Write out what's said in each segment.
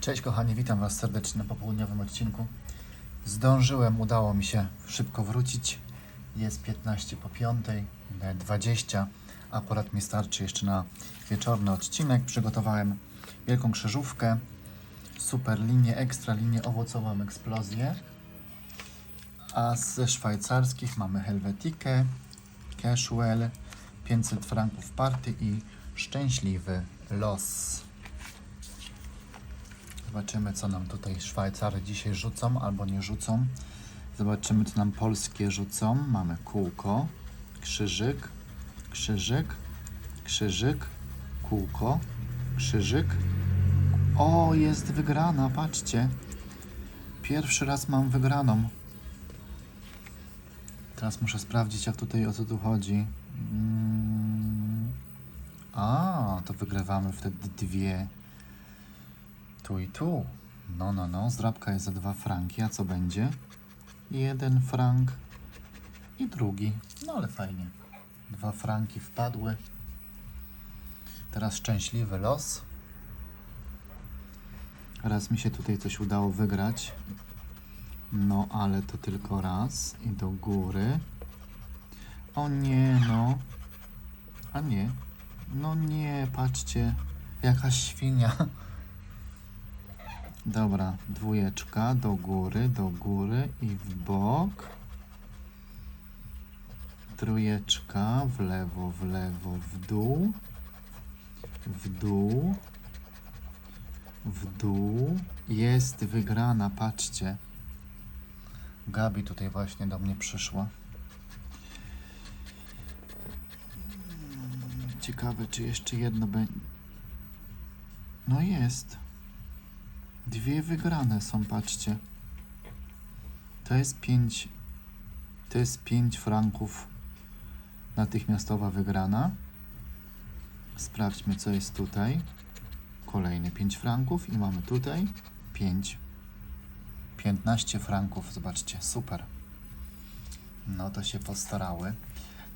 Cześć kochani, witam Was serdecznie na popołudniowym odcinku. Zdążyłem, udało mi się szybko wrócić. Jest 15 po 5, e, 20. Akurat mi starczy jeszcze na wieczorny odcinek. Przygotowałem wielką krzyżówkę, super linię, ekstra linię owocową eksplozję. A ze szwajcarskich mamy Helvetikę, Cashwell, 500 franków party i szczęśliwy los. Zobaczymy, co nam tutaj Szwajcary dzisiaj rzucą albo nie rzucą. Zobaczymy, co nam polskie rzucą. Mamy kółko, krzyżyk, krzyżyk, krzyżyk, kółko, krzyżyk. O, jest wygrana, patrzcie. Pierwszy raz mam wygraną. Teraz muszę sprawdzić, jak tutaj o co tu chodzi. Mm. A, to wygrywamy wtedy dwie. Tu i tu. No, no, no. Zdrabka jest za dwa franki. A co będzie? Jeden frank i drugi. No, ale fajnie. Dwa franki wpadły. Teraz szczęśliwy los. Raz mi się tutaj coś udało wygrać. No, ale to tylko raz. I do góry. O nie, no. A nie. No nie, patrzcie. Jaka świnia. Dobra, dwójeczka do góry, do góry i w bok. Trójeczka w lewo, w lewo, w dół. W dół. W dół. Jest wygrana, patrzcie. Gabi tutaj właśnie do mnie przyszła. Ciekawe, czy jeszcze jedno będzie. No jest. Dwie wygrane są, patrzcie. To jest pięć. To jest pięć franków. Natychmiastowa wygrana. Sprawdźmy, co jest tutaj. Kolejne 5 franków i mamy tutaj 5. 15 franków, zobaczcie, super. No to się postarały.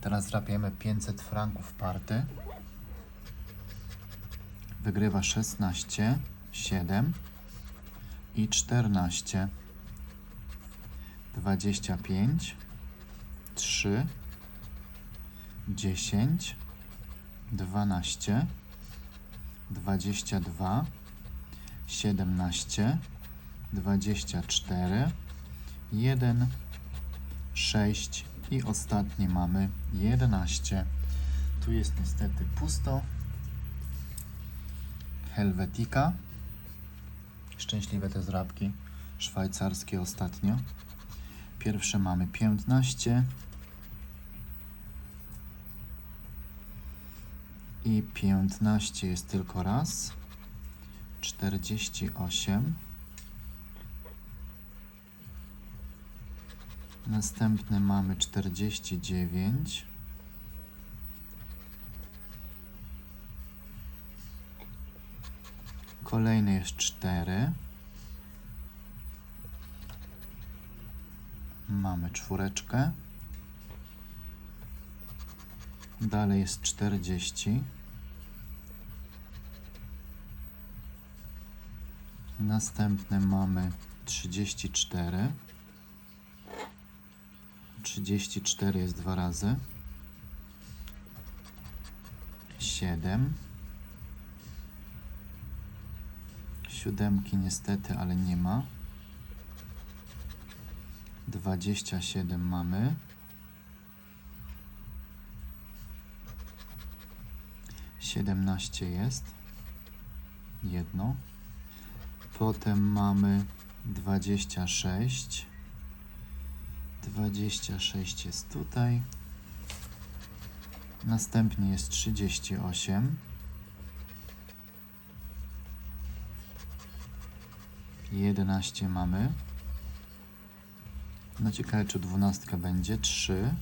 Teraz drapiemy 500 franków party. Wygrywa 16, 7 i 14. 25, 3, 10, 12, 22, 17, 24, 1, 6 i ostatni mamy 11. Tu jest niestety pusto. Helvetica. Szczęśliwe te zrabki. Szwajcarskie ostatnio. Pierwsze mamy 15. I 15 jest tylko raz. 48. Następny mamy 49. Kolejny jest 4. Mamy czwóreczkę. Dalej jest 40. Następny mamy 34. 34 jest dwa razy. 7. Siódemki niestety, ale nie ma. 27 mamy. 17 jest. Jedno. Potem mamy 26. 26 jest tutaj. Następnie jest 38. Jedenaście mamy. No ciekawe, czy dwunastka będzie. Trzy.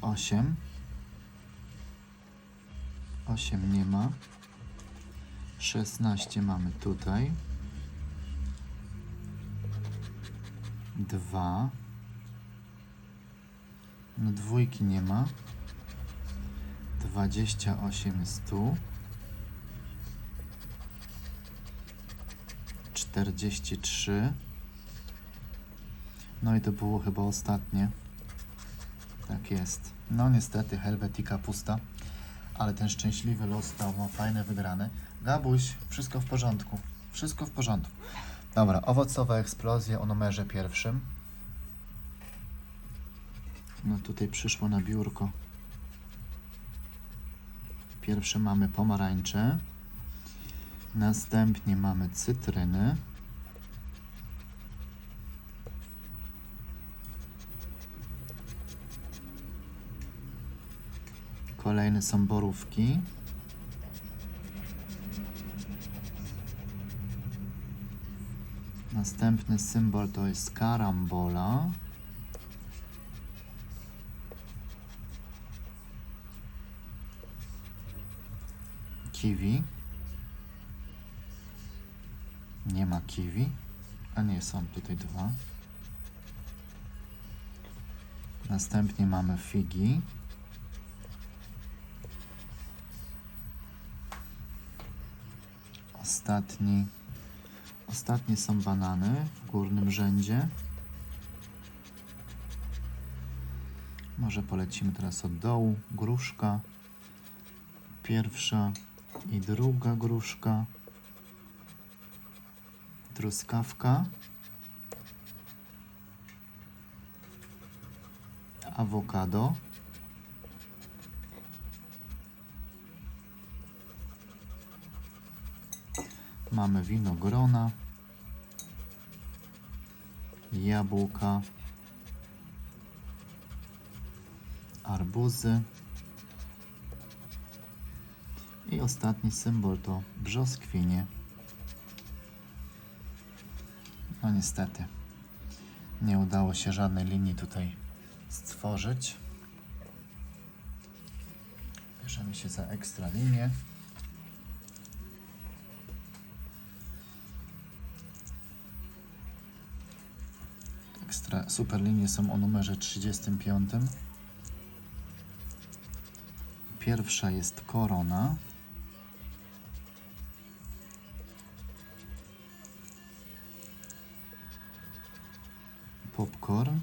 Osiem. Osiem nie ma. 16 mamy tutaj. 2. No dwójki nie ma. 28 stu. 43. No i to było chyba ostatnie. Tak jest. No niestety Helvetica pusta, ale ten szczęśliwy los dał ma fajne wygrane. Gabuś, wszystko w porządku. Wszystko w porządku. Dobra, owocowa eksplozja o numerze pierwszym. No tutaj przyszło na biurko. Pierwsze mamy pomarańcze. Następnie mamy cytryny. Kolejne są borówki. Następny symbol to jest karambola. Kiwi. Nie ma kiwi. A nie, są tutaj dwa. Następnie mamy figi. Ostatni. Ostatnie są banany w górnym rzędzie. Może polecimy teraz od dołu. Gruszka. Pierwsza i druga gruszka. Truskawka. Awokado. Mamy winogrona. Jabłka. Arbuzy. Ostatni symbol to brzoskwinie. No niestety, nie udało się żadnej linii tutaj stworzyć. Bierzemy się za ekstra linię. Ekstra super linie są o numerze 35. Pierwsza jest korona. Popcorn.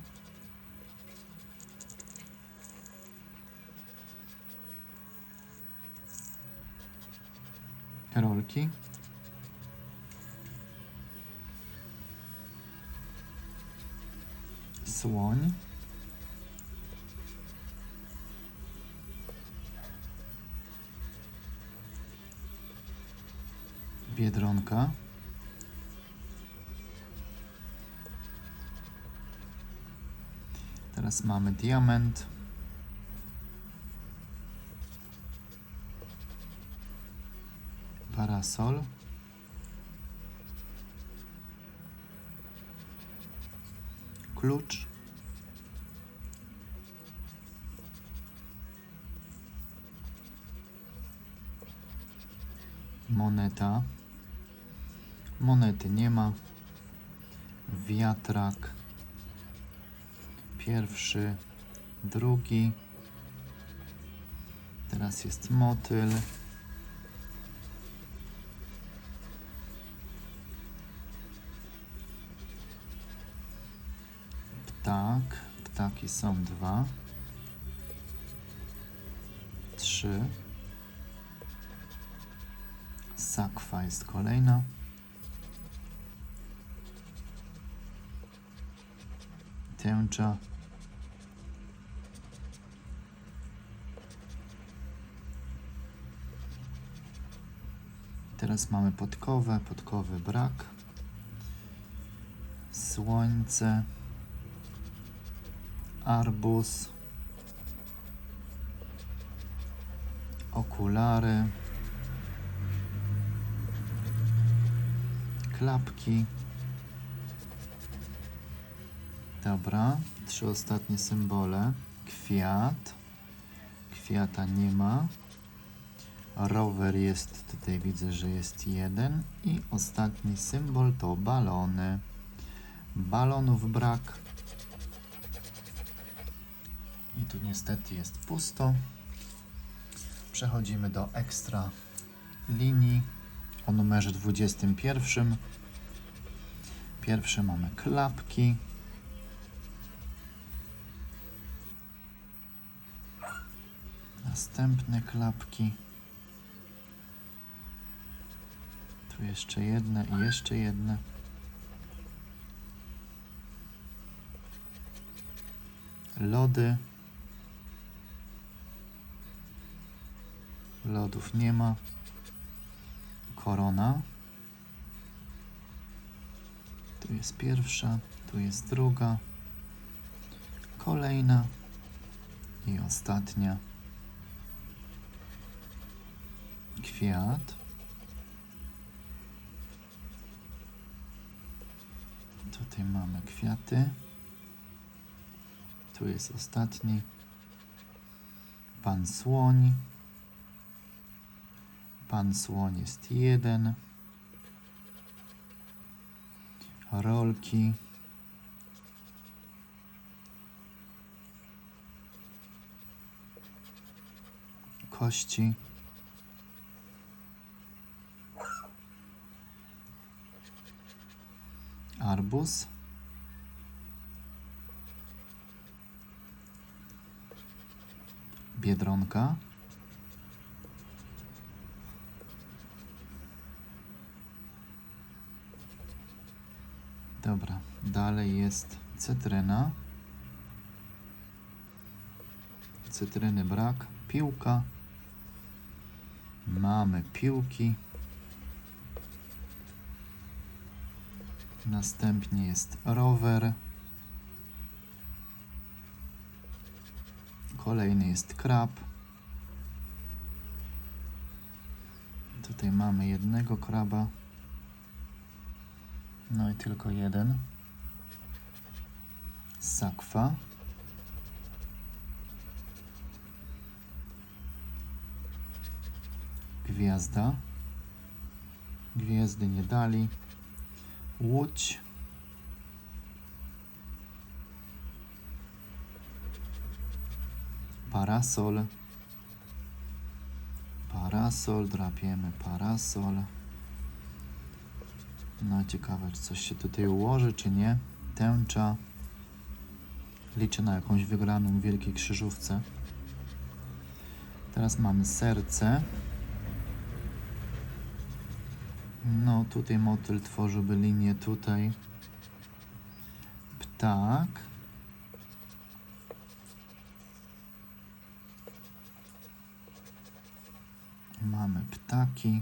Rolki. Słoń. Biedronka. Teraz mamy diament. Parasol. Klucz. Moneta. Monety nie ma. Wiatrak. Pierwszy, drugi. Teraz jest motyl. Ptak. Ptaki są dwa. Trzy. Sakwa jest kolejna. Tęcza. Teraz mamy podkowę, podkowy brak. Słońce. Arbuz. Okulary. Klapki. Dobra, trzy ostatnie symbole. Kwiat. Kwiata nie ma. Rower jest, tutaj widzę, że jest jeden. I ostatni symbol to balony. Balonów brak. I tu niestety jest pusto. Przechodzimy do ekstra linii o numerze 21. Pierwsze mamy klapki. Następne klapki. Tu jeszcze jedne i jeszcze jedne. Lody. Lodów nie ma. Korona. Tu jest pierwsza, tu jest druga, kolejna i ostatnia. Kwiat. Tutaj mamy kwiaty. Tu jest ostatni. Pan słoń. Pan słoń jest jeden. Rolki. Kości. Arbuz. Biedronka. Dobra, dalej jest cytryna. Cytryny brak. Piłka. Mamy piłki. Następnie jest rower. Kolejny jest krab. Tutaj mamy jednego kraba. No i tylko jeden. Sakwa. Gwiazda. Gwiazdy nie dali. Łódź. Parasol. Parasol, drapiemy parasol. No ciekawe, czy coś się tutaj ułoży, czy nie. Tęcza. Liczę na jakąś wygraną w wielkiej krzyżówce. Teraz mamy serce. No, tutaj motyl tworzyłby linię tutaj. Ptak. Mamy ptaki.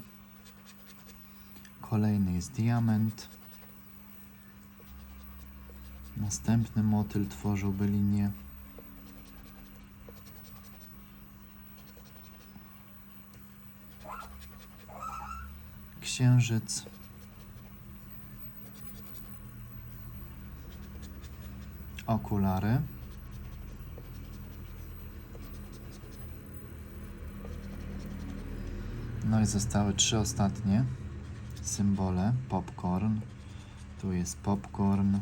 Kolejny jest diament. Następny motyl tworzyłby linię. Księżyc. Okulary. No i zostały trzy ostatnie symbole. Popcorn. Tu jest popcorn.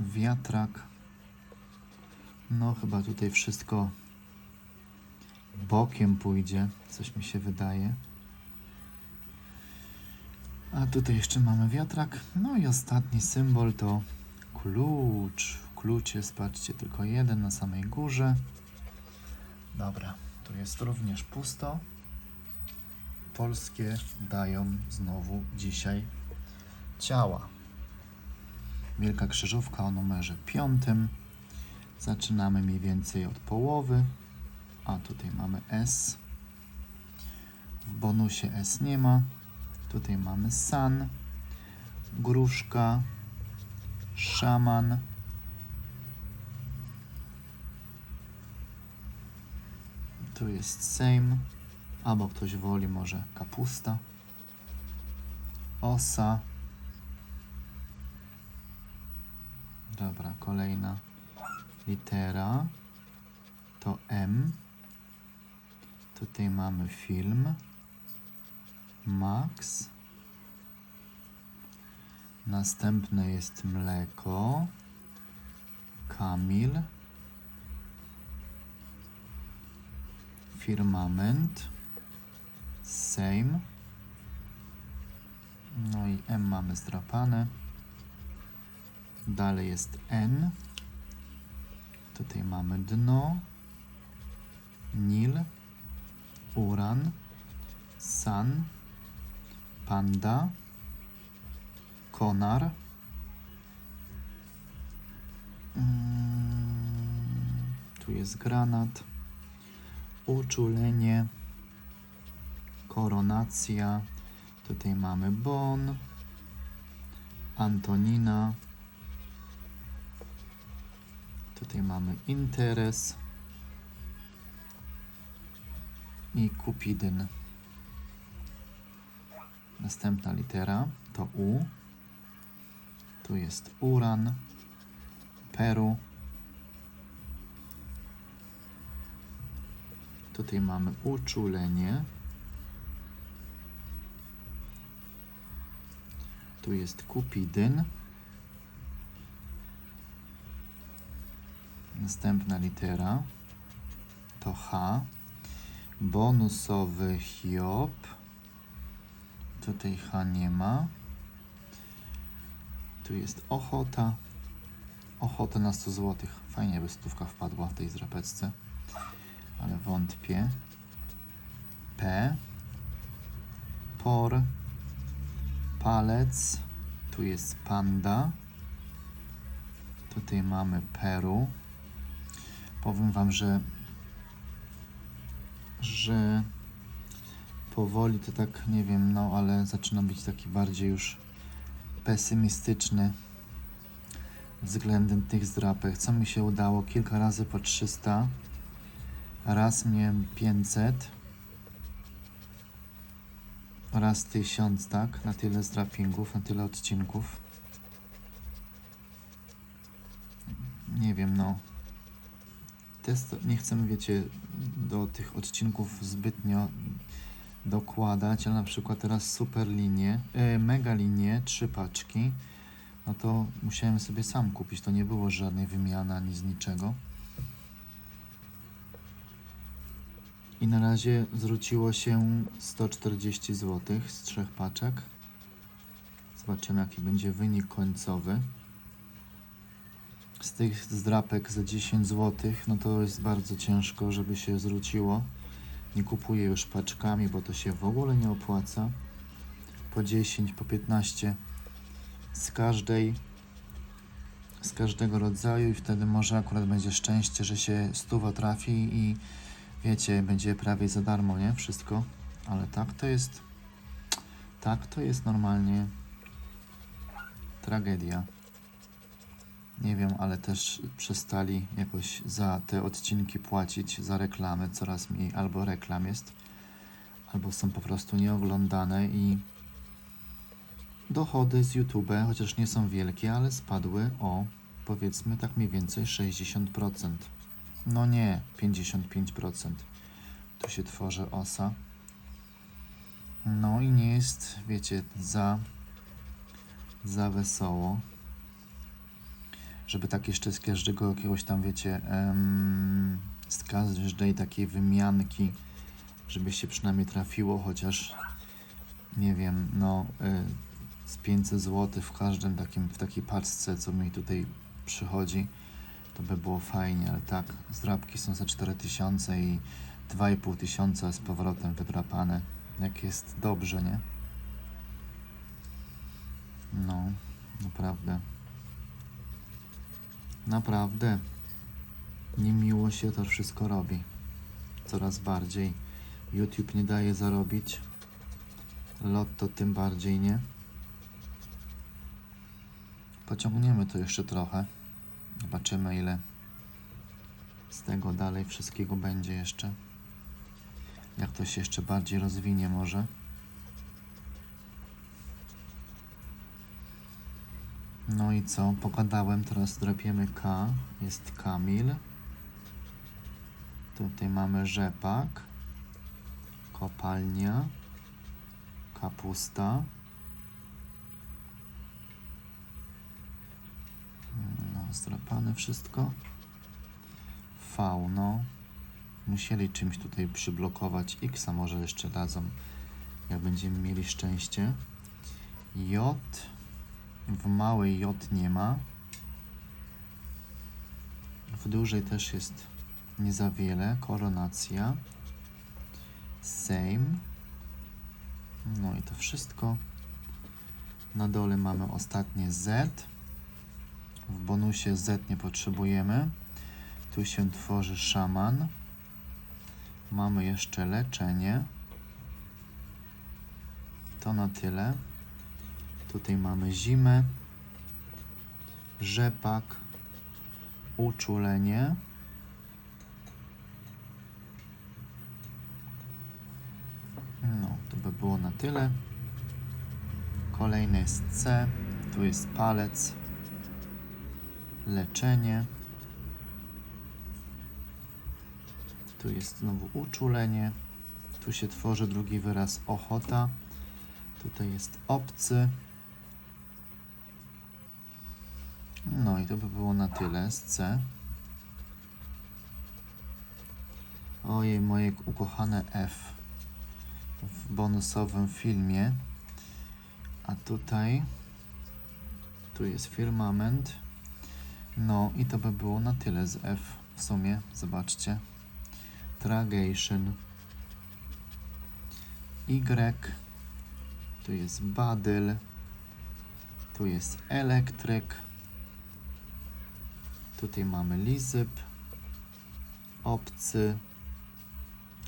Wiatrak. No chyba tutaj wszystko bokiem pójdzie, coś mi się wydaje. A tutaj jeszcze mamy wiatrak. No i ostatni symbol to klucz. Klucz jest, patrzcie, tylko jeden na samej górze. Dobra, tu jest również pusto. Polskie dają znowu dzisiaj ciała. Wielka krzyżówka o numerze piątym. Zaczynamy mniej więcej od połowy. A tutaj mamy S. W bonusie S nie ma. Tutaj mamy San, Gruszka, Szaman. Tu jest Sejm, albo ktoś woli może kapusta. Osa. Dobra, kolejna litera to M. Tutaj mamy film. Max. Następne jest mleko. Kamil. firmament, same. No i M mamy zdrapane. Dalej jest N. Tutaj mamy dno, Nil, Uran, Sun, Panda, Konar. Mm, Tu jest granat, uczulenie, koronacja. Tutaj mamy Bon, Antonina. Tutaj mamy interes i kupidyn. Następna litera to U. Tu jest uran, Peru. Tutaj mamy uczulenie. Tu jest kupidyn. Następna litera to H. Bonusowy Hiob. Tutaj H nie ma. Tu jest ochota. Ochota na 100 zł. Fajnie by stówka wpadła w tej zrapeczce. Ale wątpię. P. Por. Palec. Tu jest panda. Tutaj mamy Peru. Powiem Wam, że że powoli to tak nie wiem, no ale zaczyna być taki bardziej już pesymistyczny względem tych zdrapek. Co mi się udało? Kilka razy po 300, raz miałem 500, raz 1000, tak? Na tyle zdrapingów, na tyle odcinków. Nie wiem, no. Test, nie chcemy, wiecie, do tych odcinków zbytnio dokładać, ale na przykład teraz super linie, e, mega linie, trzy paczki, no to musiałem sobie sam kupić, to nie było żadnej wymiany ani z niczego. I na razie zwróciło się 140 zł z trzech paczek. Zobaczymy jaki będzie wynik końcowy. Z tych zdrapek za 10 zł, no to jest bardzo ciężko, żeby się zwróciło. Nie kupuję już paczkami, bo to się w ogóle nie opłaca. Po 10, po 15 z każdej, z każdego rodzaju i wtedy może akurat będzie szczęście, że się stuwa trafi i wiecie, będzie prawie za darmo, nie? Wszystko. Ale tak to jest, tak to jest normalnie tragedia. Nie wiem, ale też przestali jakoś za te odcinki płacić, za reklamy, coraz mniej albo reklam jest, albo są po prostu nieoglądane i dochody z YouTube, chociaż nie są wielkie, ale spadły o powiedzmy tak mniej więcej 60%. No nie, 55%. Tu się tworzy osa. No i nie jest, wiecie, za, za wesoło żeby tak jeszcze z każdego jakiegoś tam, wiecie, z każdej takiej wymianki, żeby się przynajmniej trafiło chociaż, nie wiem, no, y, z 500 zł w każdym takim, w takiej paczce, co mi tutaj przychodzi, to by było fajnie, ale tak, zdrabki są za 4000 i 2,5 tysiąca z powrotem wydrapane, jak jest dobrze, nie? No, naprawdę. Naprawdę niemiło się to wszystko robi. Coraz bardziej. YouTube nie daje zarobić. Lotto tym bardziej nie. Pociągniemy to jeszcze trochę. Zobaczymy ile z tego dalej wszystkiego będzie jeszcze. Jak to się jeszcze bardziej rozwinie może. No i co? Pogadałem, teraz drapiemy K. Jest Kamil. Tutaj mamy rzepak. Kopalnia. Kapusta. No, zdrapane wszystko. Fauno. musieli czymś tutaj przyblokować. X może jeszcze dadzą, jak będziemy mieli szczęście. J. W małej J nie ma. W dużej też jest nie za wiele. Koronacja. Sejm. No i to wszystko. Na dole mamy ostatnie Z. W bonusie Z nie potrzebujemy. Tu się tworzy szaman. Mamy jeszcze leczenie. To na tyle. Tutaj mamy zimę, rzepak, uczulenie. No, to by było na tyle. Kolejny jest C. Tu jest palec. Leczenie. Tu jest znowu uczulenie. Tu się tworzy drugi wyraz ochota. Tutaj jest obcy. No i to by było na tyle z C. Ojej, moje ukochane F w bonusowym filmie. A tutaj tu jest firmament. No i to by było na tyle z F w sumie. Zobaczcie. Tragation. Y. Tu jest badyl. Tu jest elektryk. Tutaj mamy lizyp. Obcy.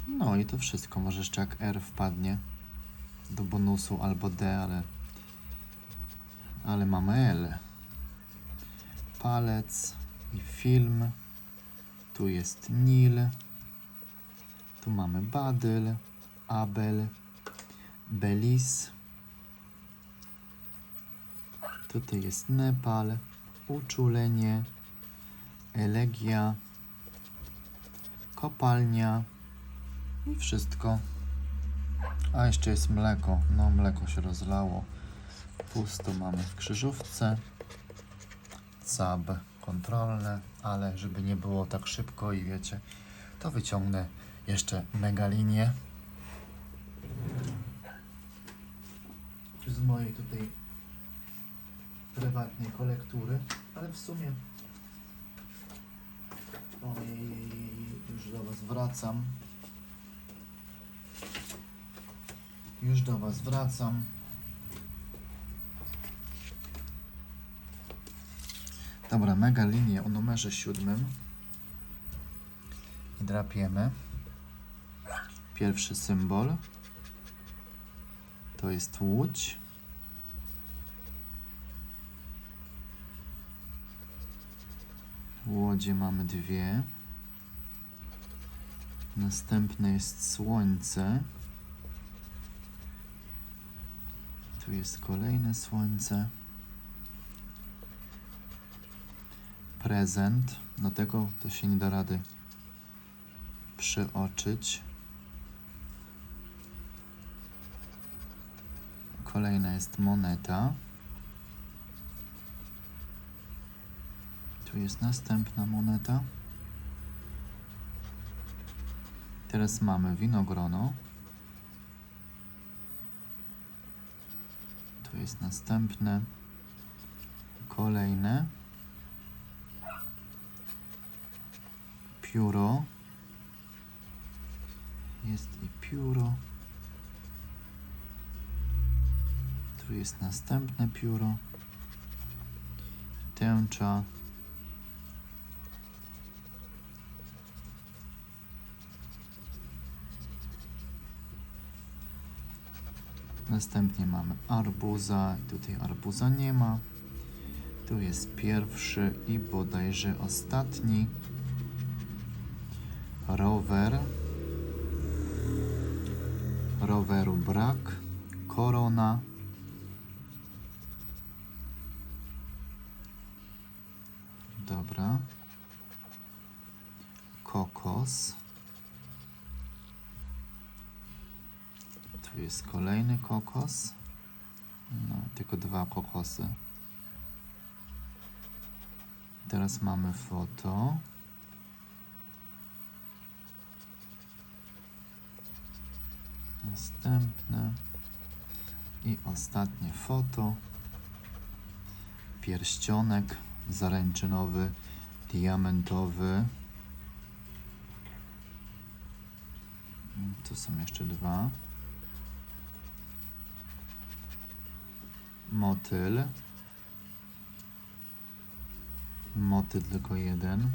No i to wszystko. Może jeszcze jak R wpadnie do bonusu albo D, ale ale mamy L. Palec i film. Tu jest Nil. Tu mamy Badyl, Abel, Belis. Tutaj jest Nepal, uczulenie, elegia, kopalnia i wszystko. A jeszcze jest mleko. No, mleko się rozlało. Pusto mamy w krzyżówce. Cab kontrolne, ale żeby nie było tak szybko i wiecie, to wyciągnę jeszcze megalinię. Z mojej tutaj prywatnej kolektury, ale w sumie już do Was wracam. Już do Was wracam. Dobra, mega linię o numerze siódmym. I drapiemy. Pierwszy symbol to jest łódź. Łodzie mamy dwie. Następne jest słońce. Tu jest kolejne słońce. Prezent. No tego to się nie da rady przyoczyć. Kolejna jest moneta. Tu jest następna moneta. Teraz mamy winogrono. Tu jest następne. Kolejne. Pióro. Jest i pióro. Tu jest następne pióro. Tęcza. Następnie mamy arbuza. Tutaj arbuza nie ma. Tu jest pierwszy i bodajże ostatni. Rower. Roweru brak. Korona. Dobra. Kokos. Tu jest kolejny kokos. No, tylko dwa kokosy. Teraz mamy foto. Następne. I ostatnie foto. Pierścionek zaręczynowy, diamentowy. Tu są jeszcze dwa. Motyl. Motyl tylko jeden.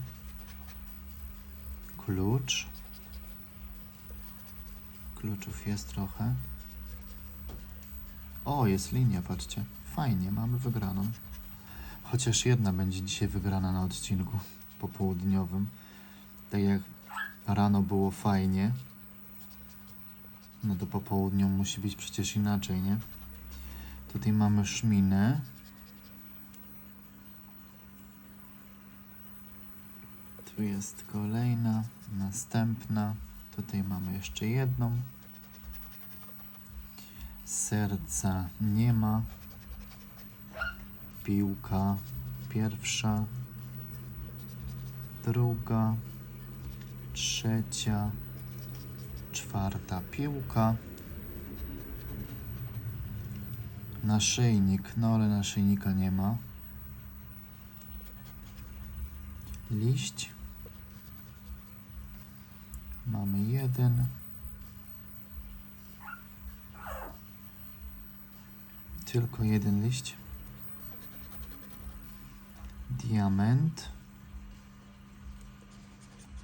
Klucz. Kluczów jest trochę. O, jest linia, patrzcie. Fajnie, mamy wygraną. Chociaż jedna będzie dzisiaj wygrana na odcinku popołudniowym. Tak jak rano było fajnie, no to po południu musi być przecież inaczej, nie? Tutaj mamy szminę. Tu jest kolejna, następna. Tutaj mamy jeszcze jedną. Serca nie ma. Piłka pierwsza, druga, trzecia, czwarta piłka. Naszyjnik, no ale naszyjnika nie ma. Liść. Mamy jeden. Tylko jeden liść. Diament.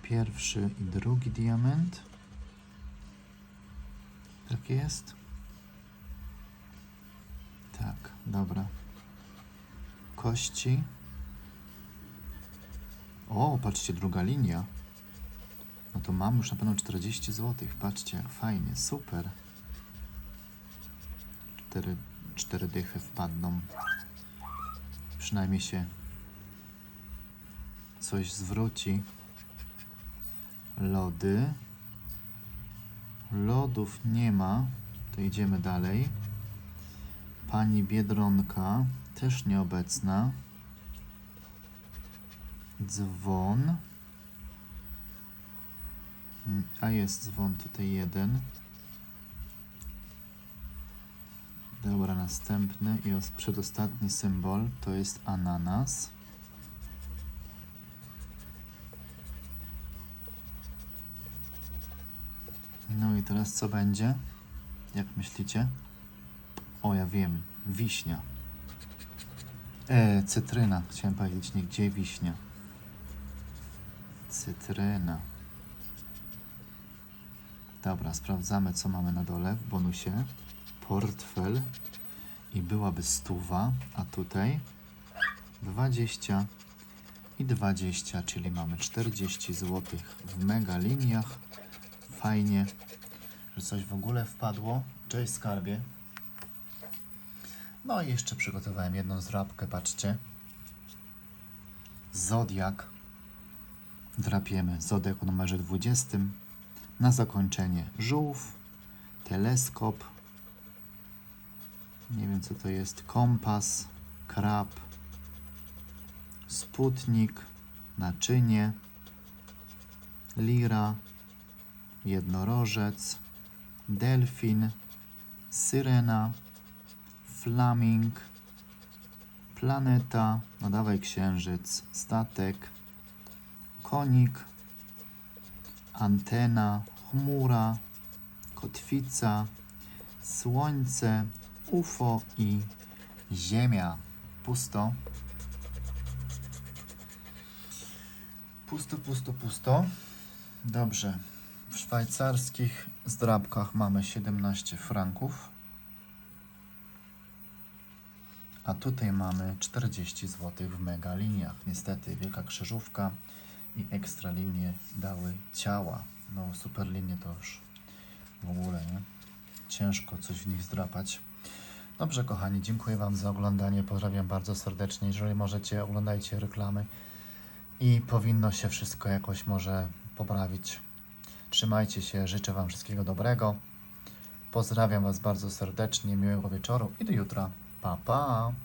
Pierwszy i drugi diament. Tak jest. Dobra. Kości. O, patrzcie, druga linia. No to mam już na pewno 40 zł. Patrzcie, jak fajnie, super. Cztery, cztery dychy wpadną. Przynajmniej się coś zwróci. Lody. Lodów nie ma. To idziemy dalej. Pani Biedronka też nieobecna. Dzwon. Mm, A jest dzwon tutaj jeden. Dobra, następny i os- przedostatni symbol to jest ananas. No i teraz co będzie? Jak myślicie? O, ja wiem. Wiśnia. E, cytryna. Chciałem powiedzieć, nie gdzie wiśnia. Cytryna. Dobra, sprawdzamy, co mamy na dole w bonusie. Portfel i byłaby stuwa, a tutaj 20 i 20, czyli mamy 40 zł w mega liniach. Fajnie, że coś w ogóle wpadło. Cześć skarbie. No i jeszcze przygotowałem jedną zdrabkę, patrzcie. Zodiak. Drapiemy Zodiak o numerze 20. Na zakończenie żółw, teleskop, nie wiem co to jest, kompas, krab, sputnik, naczynie, lira, jednorożec, delfin, syrena, flaming, planeta, no dawaj księżyc, statek, konik, antena, chmura, kotwica, słońce, UFO i Ziemia. Pusto. Pusto, pusto, pusto. Dobrze. W szwajcarskich zdrabkach mamy 17 franków. A tutaj mamy 40 zł w mega liniach. Niestety wielka krzyżówka i ekstra linie dały ciała. No super linie to już w ogóle, nie? Ciężko coś w nich zdrapać. Dobrze, kochani, dziękuję Wam za oglądanie. Pozdrawiam bardzo serdecznie. Jeżeli możecie, oglądajcie reklamy i powinno się wszystko jakoś może poprawić. Trzymajcie się, życzę Wam wszystkiego dobrego. Pozdrawiam Was bardzo serdecznie, miłego wieczoru i do jutra. 咋办